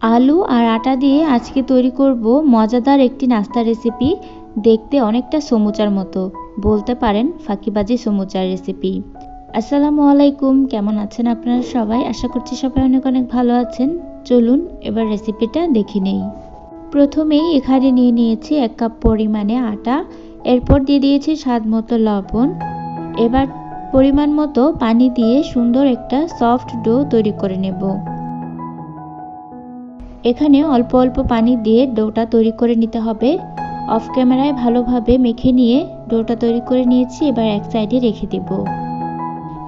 আলু আর আটা দিয়ে আজকে তৈরি করব মজাদার একটি নাস্তা রেসিপি দেখতে অনেকটা সমুচার মতো। বলতে পারেন ফাঁকিবাজি সমুচার রেসিপি আসসালামু আলাইকুম, কেমন আছেন আপনারা সবাই? আশা করছি সবাই অনেক অনেক ভালো আছেন। চলুন এবার রেসিপিটা দেখে নেই। প্রথমেই এখানে নিয়ে নিয়েছি এক কাপ পরিমাণে আটা, এরপর দিয়ে দিয়েছি স্বাদ মতো লবণ। এবার পরিমাণ মতো পানি দিয়ে সুন্দর একটা সফট ডো তৈরি করে নেব। এখানে অল্প অল্প পানি দিয়ে ডোটা তৈরি করে নিতে হবে। অফ ক্যামেরায় ভালোভাবে মেখে নিয়ে ডোটা তৈরি করে নিয়েছি, এবার এক সাইডে রেখে দেব।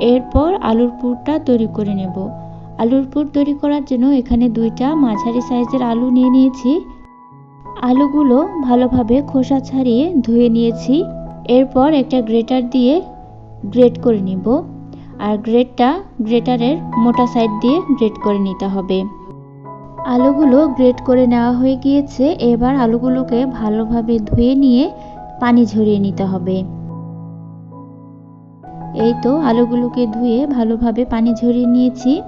এরপর আলুর পুরটা তৈরি করে নেব। আলুর পুর তৈরি করার জন্য এখানে দুইটা মাঝারি সাইজের আলু নিয়ে নিয়েছি। আলুগুলো ভালোভাবে খোসা ছাড়িয়ে ধুয়ে নিয়েছি। এরপর একটা গ্রেটার দিয়ে গ্রেট করে নিব। আর গ্রেটটা গ্রেটারের মোটা সাইড দিয়ে গ্রেট করে নিতে হবে। আলুগুলো গ্রেট করে নেওয়া হয়ে গিয়েছে। এবার আলুগুলোকে ভালোভাবে ধুয়ে নিয়ে পানি ঝরিয়ে নিতে হবে। এই তো আলুগুলোকে ধুয়ে ভালোভাবে পানি ঝরিয়ে নিয়েছি।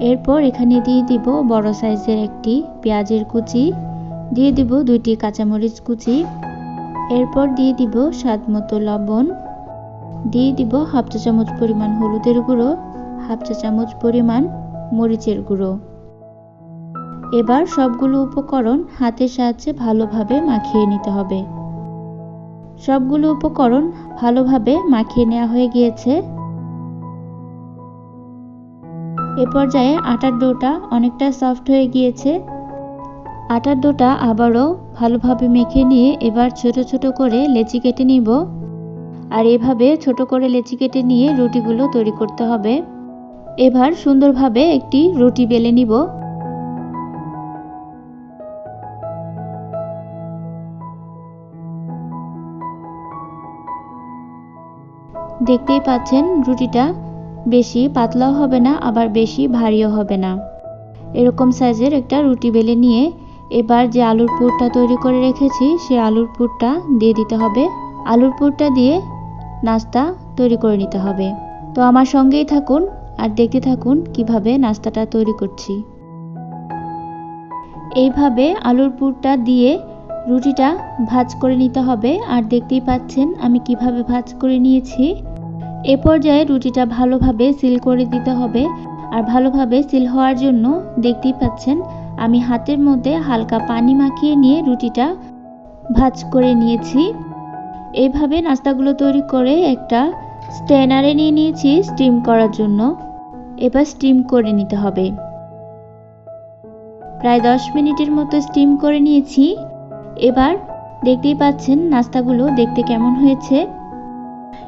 এরপর এখানে দিয়ে দিব বড় সাইজের একটি পেঁয়াজের কুচি। দিয়ে দিব দুইটি কাঁচামরিচ কুচি। এরপর দিয়ে দিব স্বাদ মতো লবণ। দিয়ে দিব হাফ চা চামচ পরিমাণ হলুদের গুঁড়ো, হাফ চা চামচ পরিমাণ মরিচের গুঁড়ো। এবার সবগুলো উপকরণ হাতের সাহায্যে ভালোভাবে মাখিয়ে নিতে হবে। সবগুলো উপকরণ ভালোভাবে মাখিয়ে নেওয়া হয়ে গিয়েছে। এ পর্যায়ে আটার ডোটা অনেকটা সফট হয়ে গিয়েছে। আটার ডোটা আবারও ভালোভাবে মেখে নিয়ে এবার ছোট ছোট করে লেচি কেটে নিব। আর এভাবে ছোট করে লেচি কেটে নিয়ে রুটিগুলো তৈরি করতে হবে। এবার সুন্দরভাবে একটি রুটি বেলে নিব। দেখতেই পাচ্ছেন রুটিটা বেশি পাতলাও হবে না, আবার বেশি ভারীও হবে না। এরকম সাইজের একটা রুটি বেলে নিয়ে এবার যে আলুর পুরটা তৈরি করে রেখেছি, সে আলুর পুরটা দিয়ে দিতে হবে। আলুর পুরটা দিয়ে নাস্তা তৈরি করে নিতে হবে। তো আমার সঙ্গেই থাকুন আর দেখতে থাকুন কীভাবে নাস্তাটা তৈরি করছি। এইভাবে আলুর পুরটা দিয়ে রুটিটা ভাজ করে নিতে হবে। আর দেখতেই পাচ্ছেন আমি কীভাবে ভাজ করে নিয়েছি। এ পর্যায়ে রুটিটা ভালোভাবে সিল করে দিতে হবে। আর ভালোভাবে সিল হওয়ার জন্য দেখতেই পাচ্ছেন আমি হাতের মধ্যে হালকা পানি মাখিয়ে নিয়ে রুটিটা ভাজ করে নিয়েছি। এইভাবে নাস্তাগুলো তৈরি করে একটা স্ট্যানারে নিয়ে নিয়েছি স্টিম করার জন্য। এবার স্টিম করে নিতে হবে। প্রায় দশ মিনিটের মতো স্টিম করে নিয়েছি। এবার দেখতেই পাচ্ছেন নাস্তাগুলো দেখতে কেমন হয়েছে।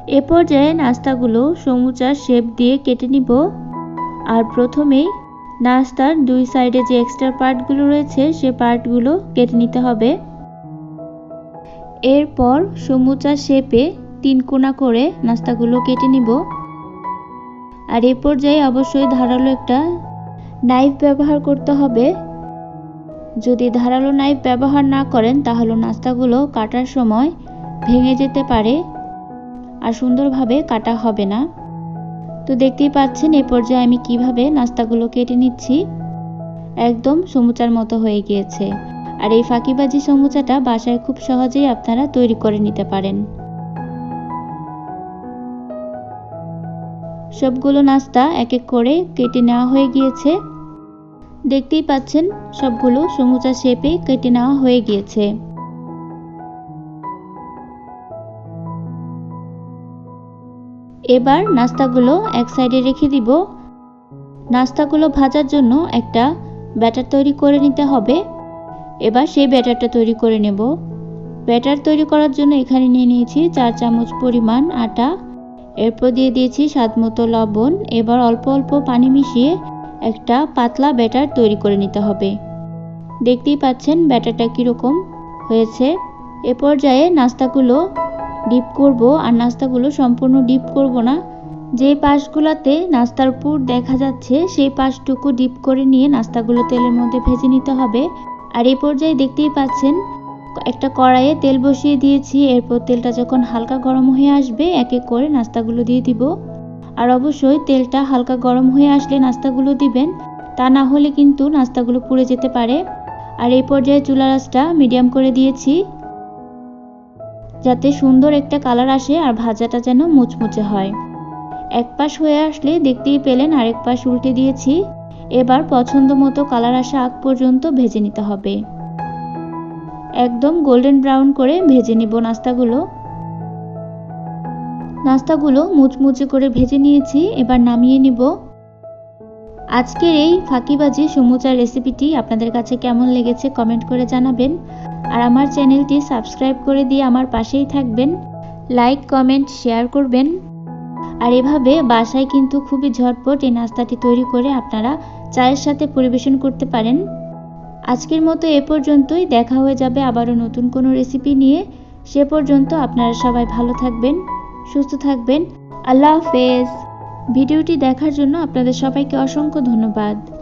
এ পর্যায়ে নাস্তাগুলো সমুচার শেপ দিয়ে কেটে নিব। আর প্রথমেই নাস্তার দুই সাইডে যে এক্সট্রা পার্টগুলো রয়েছে, সে পার্টগুলো কেটে নিতে হবে। এরপর সমুচা শেপে তিন কোনা করে নাস্তাগুলো কেটে নিব। আর এ পর্যায়ে অবশ্যই ধারালো একটা নাইফ ব্যবহার করতে হবে। যদি ধারালো নাইফ ব্যবহার না করেন, তাহলে নাস্তাগুলো কাটার সময় ভেঙে যেতে পারে আর সুন্দরভাবে কাটা হবে না। তো দেখতেই পাচ্ছেন, এ পর্যায়ে আমি কীভাবে নাস্তাগুলো কেটে নিচ্ছি। একদম সমুচার মতো হয়ে গিয়েছে। আর এই ফাঁকিবাজি সমুচাটা বাসায় খুব সহজেই আপনারা তৈরি করে নিতে পারেন। সবগুলো নাস্তা এক এক করে কেটে নেওয়া হয়ে গিয়েছে। দেখতেই পাচ্ছেন সবগুলো সমুচা শেপে কেটে নেওয়া হয়ে গিয়েছে। এবার নাস্তাগুলো এক সাইডে রেখে দিব। নাস্তাগুলো ভাজার জন্য একটা ব্যাটার তৈরি করে নিতে হবে। এবার সেই ব্যাটারটা তৈরি করে নেব। ব্যাটার তৈরি করার জন্য এখানে নিয়ে নিয়েছি চার চামচ পরিমাণ আটা। এরপর দিয়ে দিয়েছি স্বাদ মতো লবণ। এবার অল্প অল্প পানি মিশিয়ে একটা পাতলা ব্যাটার তৈরি করে নিতে হবে। দেখতেই পাচ্ছেন ব্যাটারটা কীরকম হয়েছে। এ পর্যায়ে নাস্তাগুলো ডিপ করব আর নাস্তাগুলো সম্পূর্ণ ডিপ করব না। যে পাশগুলোতে নাস্তার পুর দেখা যাচ্ছে, সেই পাশটুকু ডিপ করে নিয়ে নাস্তাগুলো তেলের মধ্যে ভেজে নিতে হবে। আর এই পর্যায়ে দেখতেই পাচ্ছেন একটা কড়াইয়ে তেল বসিয়ে দিয়েছি। এরপর তেলটা যখন হালকা গরম হয়ে আসবে এক এক করে নাস্তাগুলো দিয়ে দিব। আর অবশ্যই তেলটা হালকা গরম হয়ে আসলে নাস্তাগুলো দিবেন। তা না হলে কিন্তু নাস্তাগুলো পুড়ে যেতে পারে। আর এই পর্যায়ে চুলা আঁচটা মিডিয়াম করে দিয়েছি। যাতে সুন্দর একটা কালার আসে আর ভাজাটা যেন মুচমুচে হয়। এক পাশ হয়ে আসলে দেখতেই পেলেন আরেক পাশ উল্টে দিয়েছি। এবার পছন্দ মতো কালার আসা আগ পর্যন্ত ভেজে নিতে হবে। একদম গোল্ডেন ব্রাউন করে ভেজে নিব নাস্তাগুলো। নাস্তাগুলো মুচমুচে করে ভেজে নিয়েছি, এবার নামিয়ে নিব। আজকের এই ফাঁকিবাজি সমুচার রেসিপিটি আপনাদের কাছে কেমন লেগেছে কমেন্ট করে জানাবেন। আর আমার চ্যানেলটি সাবস্ক্রাইব করে দিয়ে আমার পাশেই থাকবেন। লাইক, কমেন্ট, শেয়ার করবেন। আর এভাবে বাসায় কিন্তু খুবই ঝটপট এই নাস্তাটি তৈরি করে আপনারা চায়ের সাথে পরিবেশন করতে পারেন। আজকের মতো এ পর্যন্তই, দেখা হয়ে যাবে আবারও নতুন কোনো রেসিপি নিয়ে। সে পর্যন্ত আপনারা সবাই ভালো থাকবেন। সুস্থ থাকবেন। আল্লাহ হাফেজ। ভিডিওটি দেখার জন্য আপনাদের সবাইকে অসংখ্য ধন্যবাদ।